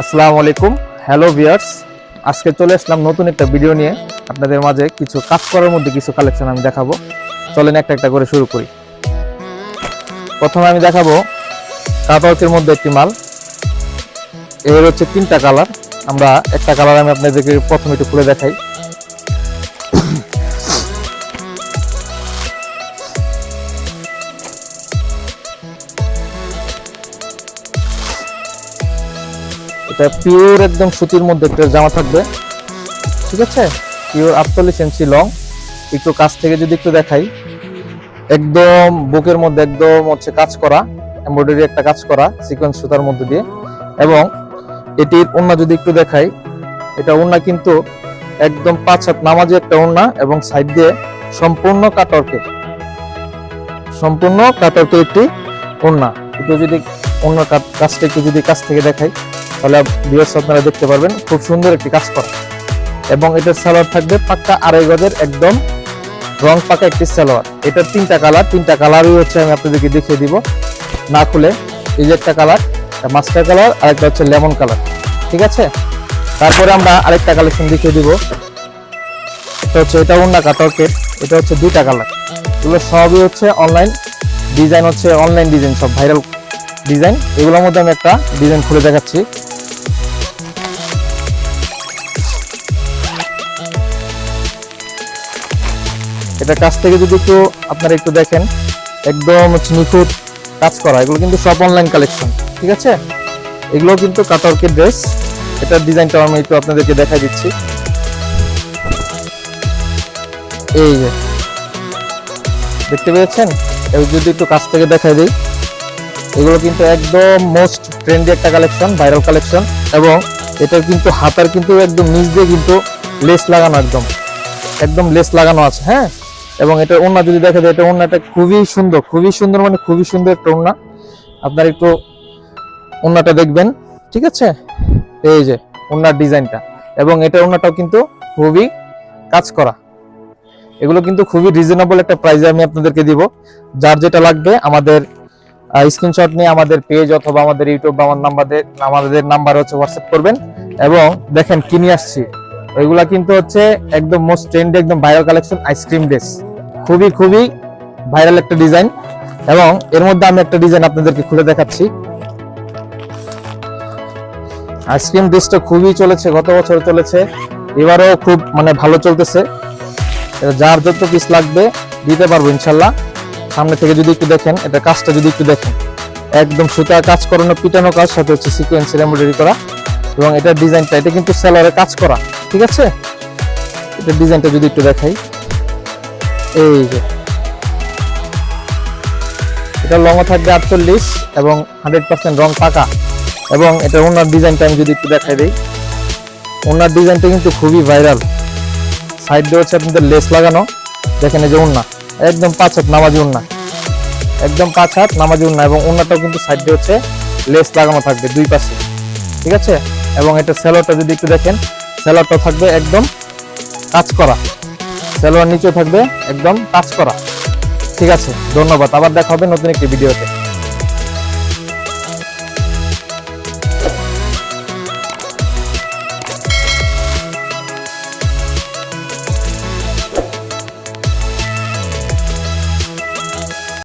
আসসালামু আলাইকুম। Hello viewers আজকে চলে আসলাম নতুন একটা ভিডিও নিয়ে। আপনাদের মাঝে কিছু কাজ করার মধ্যে কিছু কালেকশন আমি দেখাবো। চলেন একটা একটা করে শুরু করি। প্রথমে আমি দেখাবো কাতওয়ার্কের মধ্যে একটি মাল। এর হচ্ছে তিনটা কালার আমরা একটা কালার আমি আপনাদেরকে প্রথমে একটু খুলে দেখাই। এটা পিওর একদম সুতির মধ্যে একটা জামা থাকবে। ঠিক আছে? পিওর আটচল্লিশ ইঞ্চি লং একটু কাছ থেকে যদি একটু দেখাই। একদম বুকের মধ্যে একদম হচ্ছে কাজ করা এমব্রয়ডারি একটা কাজ করা সিকোয়েন্স সুতার মধ্যে দিয়ে। এবং এটির ওন্না যদি একটু দেখাই, এটা ওন্না কিন্তু একদম পাঁচ হাত নামাজি একটা ওন্না এবং সাইড দিয়ে সম্পূর্ণ কাটরকে সম্পূর্ণ কাটরকে একটি ওন্না একটু যদি অন্য কাজটা একটু যদি কাছ থেকে দেখাই। তাহলে ভিউয়ার্স আপনারা দেখতে পারবেন, খুব সুন্দর একটি কাজ করা। এবং এটার সালোয়ার থাকবে পাক্কা আড়াই গজের একদম রং পাকা একটি সালোয়ার। এটার তিনটা কালার, তিনটা কালারই হচ্ছে আমি আপনাদেরকে দেখিয়ে দিব। না খুলে, এই যে একটা কালার মাস্টার কালার, আর একটা হচ্ছে লেমন কালার। ঠিক আছে? তারপরে আমরা আরেকটা কালেকশন দেখিয়ে দিব। এটা হচ্ছে, এটা অন্য কাটকের এটা হচ্ছে দুইটা কালার। এগুলো সবই হচ্ছে অনলাইন ডিজাইন হচ্ছে অনলাইন ডিজাইন সব ভাইরাল ডিজাইন এগুলোর মধ্যে আমি একটা ডিজাইন খুলে দেখাচ্ছি। এটা কাছ থেকে যদি একটু আপনারা একটু দেখেন, একদম নিখুঁত কাজ করা। এগুলো কিন্তু সব অনলাইন কালেকশন ঠিক আছে? এগুলো কিন্তু কাটওয়ার্কের ড্রেস এটার ডিজাইনটা আমি একটু আপনাদেরকে দেখাই দিচ্ছি। এই যে, দেখতে পেয়েছেন? যদি একটু কাছ থেকে দেখাই দিই, এগুলো কিন্তু একদম মোস্ট ট্রেন্ডি একটা কালেকশন ভাইরাল কালেকশন এবং এটার কিন্তু হাতার কিন্তু একদম নিচ দিয়ে কিন্তু লেস লাগানো একদম একদম লেস লাগানো আছে হ্যাঁ? এবং এটা ওন্না যদি দেখা যায়, এটা ওন্নাটা খুবই সুন্দর খুবই সুন্দর মানে খুবই সুন্দর একটা ওন্না আপনার একটু ওন্নাটা দেখবেন, ঠিক আছে? এই যে ওন্নার ডিজাইনটা। এবং এটা ওন্নাটাও কিন্তু খুবই কাজ করা। এগুলো কিন্তু খুবই রিজনেবল একটা প্রাইসে আমি আপনাদেরকে দিব। যার যেটা লাগবে, আমাদের স্ক্রিনশট নিয়ে আমাদের পেজ অথবা আমাদের ইউটিউব বা আমার নাম্বারে আমাদের নাম্বার হচ্ছে হোয়াটসঅ্যাপ করবেন। এবং দেখেন কি নিয়ে আসছি। এগুলা কিন্তু হচ্ছে একদম মোস্ট ট্রেন্ডি একদম viral collection ice cream dress খুবই খুবই ভাইরাল একটা ডিজাইন এবং এর মধ্যে আমি একটা ডিজাইন আপনাদেরকে খুলে দেখাচ্ছি। আইসক্রিম ড্রেসটা খুবই চলেছে, গত বছর চলেছে, এবারও খুব মানে ভালো চলতেছে। যার যত পিস লাগবে দিতে পারব ইনশাল্লাহ সামনে থেকে যদি একটু দেখেন, এটা কাজটা যদি একটু দেখেন। একদম সুতা কাজ করানো, পিটানো কাজ, সাথে হচ্ছে সিকোয়েন্সের এমব্রয়ডারি করা এবং এটার ডিজাইনটা এটা কিন্তু সেলারে কাজ করা, ঠিক আছে? এটার ডিজাইনটা যদি একটু দেখাই। এই যে। এটা লং থাকবে আটচল্লিশ এবং হান্ড্রেড পার্সেন্ট রং পাকা। এবং এটা ওনার ডিজাইনটা আমি যদি একটু দেখাই দিই, ওনার ডিজাইনটা কিন্তু খুবই ভাইরাল সাইড দিয়ে হচ্ছে আপনাদের লেস লাগানো। দেখেন যে উন্না একদম পাঁচ হাত নামাজি উন্না একদম পাঁচ হাত নামাজি উন্না এবং উন্নাটাও কিন্তু সাইড দিয়ে হচ্ছে লেস লাগানো থাকবে দুই পাশে। ঠিক আছে? এবং এটা সেলোটা যদি একটু দেখেন সেলোটা থাকবে একদম কাজ করা। সেলোয়ার নিচেও থাকবে, একদম টাচ করা। ঠিক আছে, ধন্যবাদ। আবার দেখা হবে নতুন একটি ভিডিওতে।